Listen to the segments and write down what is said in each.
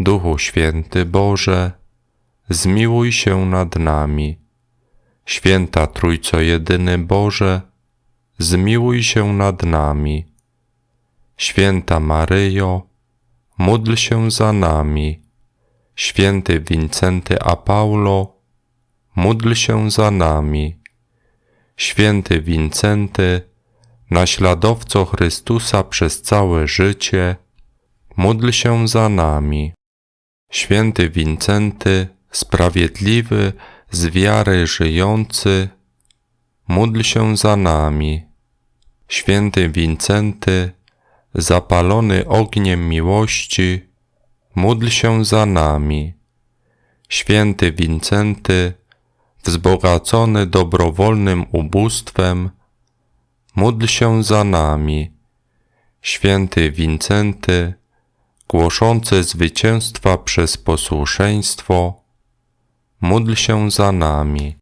Duchu Święty Boże, zmiłuj się nad nami. Święta Trójco Jedyny Boże, zmiłuj się nad nami. Święta Maryjo, módl się za nami. Święty Wincenty a Paulo, módl się za nami. Święty Wincenty, naśladowco Chrystusa przez całe życie, módl się za nami. Święty Wincenty, sprawiedliwy, z wiary żyjący, módl się za nami. Święty Wincenty, zapalony ogniem miłości, módl się za nami. Święty Wincenty, wzbogacony dobrowolnym ubóstwem, módl się za nami. Święty Wincenty, głoszący zwycięstwa przez posłuszeństwo, módl się za nami.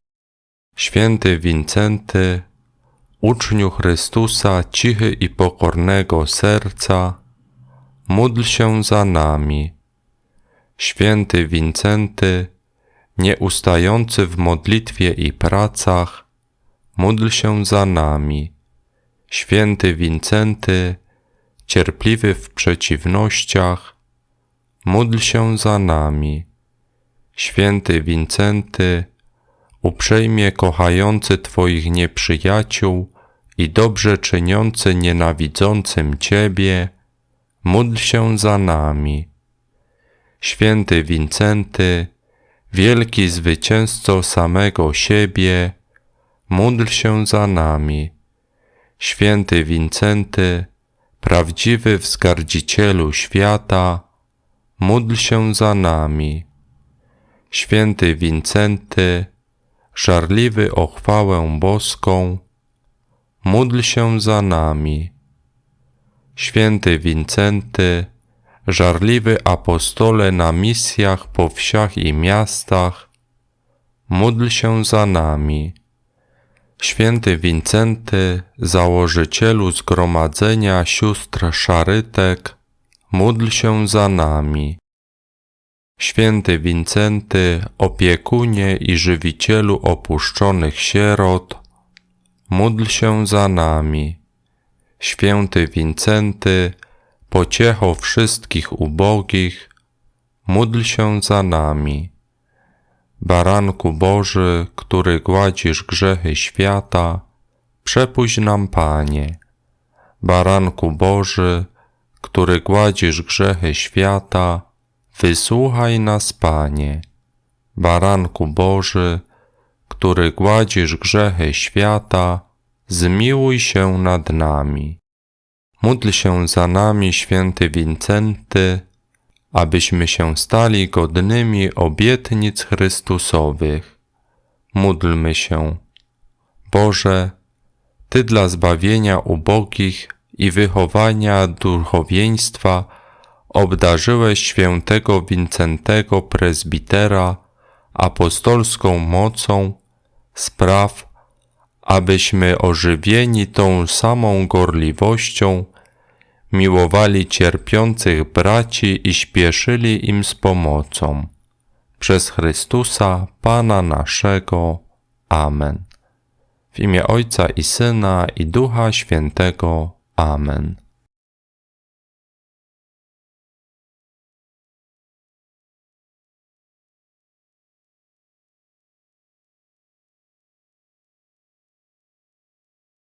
Święty Wincenty, uczniu Chrystusa cichy i pokornego serca, módl się za nami. Święty Wincenty, nieustający w modlitwie i pracach, módl się za nami. Święty Wincenty, cierpliwy w przeciwnościach, módl się za nami. Święty Wincenty, uprzejmie kochający Twoich nieprzyjaciół i dobrze czyniący nienawidzącym Ciebie, módl się za nami. Święty Wincenty, wielki zwycięzco samego siebie, módl się za nami. Święty Wincenty, prawdziwy wzgardzicielu świata, módl się za nami. Święty Wincenty, żarliwy o chwałę boską, módl się za nami. Święty Wincenty, żarliwy apostole na misjach po wsiach i miastach, módl się za nami. Święty Wincenty, założycielu zgromadzenia sióstr szarytek, módl się za nami. Święty Wincenty, opiekunie i żywicielu opuszczonych sierot, módl się za nami. Święty Wincenty, pociecho wszystkich ubogich, módl się za nami. Baranku Boży, który gładzisz grzechy świata, przepuść nam, Panie. Baranku Boży, który gładzisz grzechy świata, wysłuchaj nas, Panie. Baranku Boży, który gładzisz grzechy świata, zmiłuj się nad nami. Módl się za nami, święty Wincenty, abyśmy się stali godnymi obietnic Chrystusowych. Módlmy się. Boże, Ty dla zbawienia ubogich i wychowania duchowieństwa obdarzyłeś świętego Wincentego prezbitera apostolską mocą spraw, abyśmy ożywieni tą samą gorliwością miłowali cierpiących braci i śpieszyli im z pomocą. Przez Chrystusa, Pana naszego. Amen. W imię Ojca i Syna i Ducha Świętego. Amen.